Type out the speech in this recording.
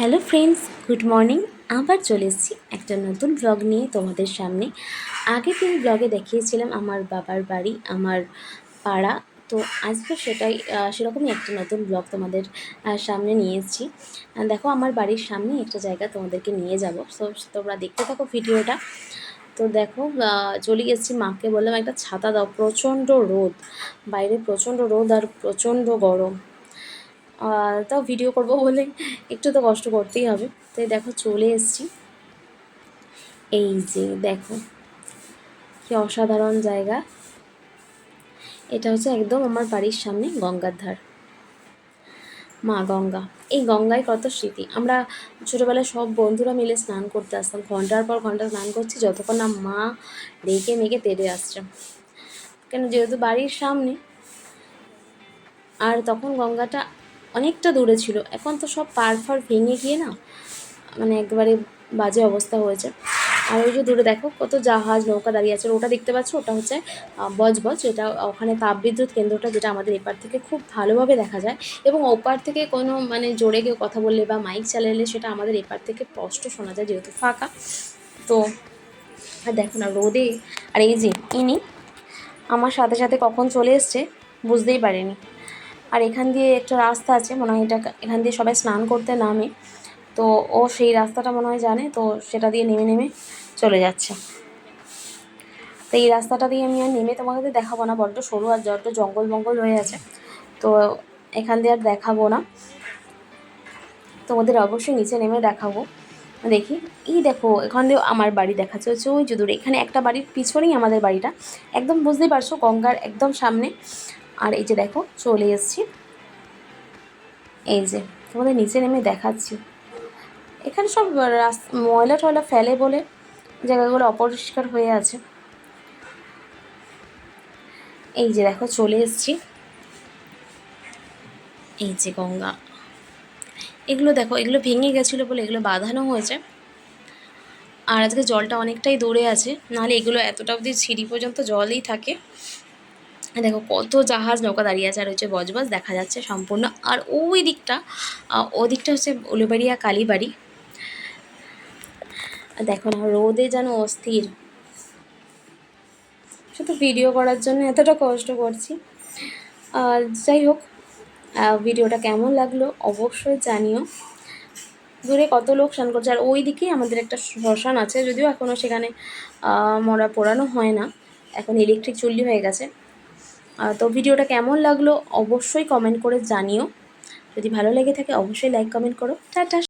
Hello friends, good morning. আবার চলে এসেছি একটা নতুন ব্লগ নিয়ে তোমাদের সামনে। আগের দিন ব্লগে দেখিয়েছিলাম আমার বাবার বাড়ি, আমার পাড়া। তো আজকে সেটাই সেরকমই একটা নতুন ব্লগ তোমাদের সামনে নিয়ে এসেছি। দেখো আমার বাড়ির সামনে একটা জায়গা তোমাদেরকে নিয়ে যাব। তো তোমরা দেখতে থাকো ভিডিওটা। তো দেখো চলে এসেছি মাকে বললাম, একটা ছাতা দাও, প্রচণ্ড রোদ। বাইরে প্রচণ্ড রোদ আর প্রচণ্ড গরম। তাও ভিডিও করব বলে একটু তো কষ্ট করতেই হবে। তো দেখো চলে এসেছি। এই যে দেখো, কি অসাধারণ জায়গা। এটা হচ্ছে একদম আমার বাড়ির সামনে গঙ্গার ধার। মা গঙ্গা। এই গঙ্গায় কত স্মৃতি। আমরা ছোটোবেলায় সব বন্ধুরা মিলে স্নান করতে আসতাম। ঘণ্টার পর ঘণ্টা স্নান করছি, যতক্ষণ না মা রেখে মেখে তেড়ে আসছে। কেন? যেহেতু বাড়ির সামনে, আর তখন গঙ্গাটা অনেকটা দূরে ছিল। এখন তো সব পার ফার ভেঙে গিয়ে না মানে একবারে বাজে অবস্থা হয়েছে। আর ওই যে দূরে দেখো কত জাহাজ, নৌকা দাঁড়িয়ে আছে। ওটা দেখতে পাচ্ছ? ওটা হচ্ছে বজবজ। যেটা ওখানে তাপবিদ্যুৎ কেন্দ্রটা যেটা আমাদের এপার থেকে খুব ভালোভাবে দেখা যায়। এবং ওপার থেকে কোনো মানে জোরে কেউ কথা বললে বা মাইক চালালে সেটা আমাদের এপার থেকে স্পষ্ট শোনা যায় যেহেতু ফাঁকা। তো, আর দেখো না, রোদে, আর এই যে ইনি আমার সাথে সাথে কখন চলে এসছে বুঝতেই পারিনি। আর এখান দিয়ে একটা রাস্তা আছে, মনে হয় এটা এখান দিয়ে সবাই স্নান করতে নামে। তো ও সেই রাস্তাটা মনে হয় জানে, তো সেটা দিয়ে নেমে নেমে চলে যাচ্ছে। তো এই রাস্তাটা দিয়ে আমি আর নেমে তোমাকে দেখাবো না, বড্ড সরু আর বড্ড জঙ্গল মঙ্গল হয়ে আছে। তো এখান দিয়ে আর দেখাবো না। তোমাদের অবশ্যই নিচে নেমে দেখাবো। দেখি, এই দেখো, এখান দিয়ে আমার বাড়ি দেখাচ্ছে হচ্ছে ওই যে এখানে একটা বাড়ির পিছনেই আমাদের বাড়িটা। একদম বুঝতেই পারছ, গঙ্গার একদম সামনে। আর এই যে দেখো, চলে এসেছি। এই যে, তোমাদের নিচে নেমে দেখাচ্ছি। এখানে সব ময়লা টয়লা ফেলে বলে জায়গাগুলো অপরিষ্কার হয়ে আছে। এই যে দেখো, চলে এসেছি। এই যে গঙ্গা। এগুলো দেখো, এগুলো ভেঙে গেছিল বলে এগুলো বাঁধানো হয়েছে। আর আজকে জলটা অনেকটাই দূরে আছে, নাহলে এগুলো এতটা অবধি সিঁড়ি পর্যন্ত জলই থাকে। দেখো কত জাহাজ নৌকা দাঁড়িয়ে আছে আর হচ্ছে বজবজ দেখা যাচ্ছে সম্পূর্ণ। আর ওই দিকটা আহ, ওই দিকটা হচ্ছে উলুবাড়িয়া কালীবাড়ি। দেখো না রোদে যেন অস্থির। শুধু ভিডিও করার জন্য এতটা কষ্ট করছি। আর যাই হোক ভিডিওটা কেমন লাগল অবশ্যই জানিও। দূরে কত লোক স্নান করছে আর ওই দিকেই আমাদের একটা শ্মশান আছে যদিও এখনও সেখানে মরা পোড়ানো হয় না। এখন ইলেকট্রিক চুল্লি হয়ে গেছে। তো ভিডিওটা কেমন লাগল অবশ্যই কমেন্ট করে জানিও। যদি ভালো লেগে থাকে অবশ্যই লাইক কমেন্ট করো। টাটা।